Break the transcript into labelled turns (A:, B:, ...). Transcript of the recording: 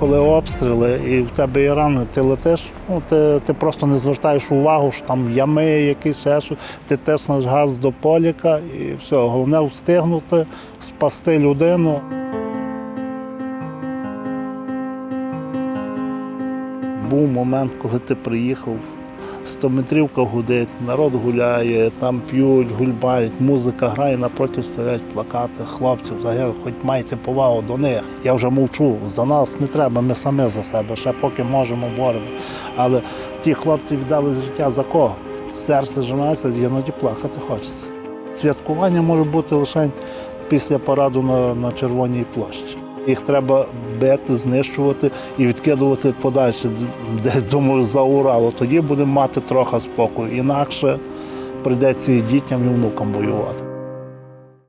A: Коли обстріли і в тебе є рани, ти летиш, ну ти, ти просто не звертаєш увагу, що там ями, якісь що. Ти тиснеш газ до поліка і все. Головне встигнути, спасти людину. Був момент, коли ти приїхав, 100-метрівка гудить, народ гуляє, там п'ють, гульбають, музика грає, напроти стоять плакати хлопців, загинули, хоч майте повагу до них. Я вже мовчу, за нас не треба, ми самі за себе, ще поки можемо боремось. Але ті хлопці віддали життя за кого? Серце жинається, іноді плакати хочеться. Святкування може бути лише після параду на, на Червоній площі. Їх треба бити, знищувати і відкидувати подальше, де думаю, за Уралу. Тоді будемо мати трохи спокою. Інакше прийдеться і дітям, і внукам воювати.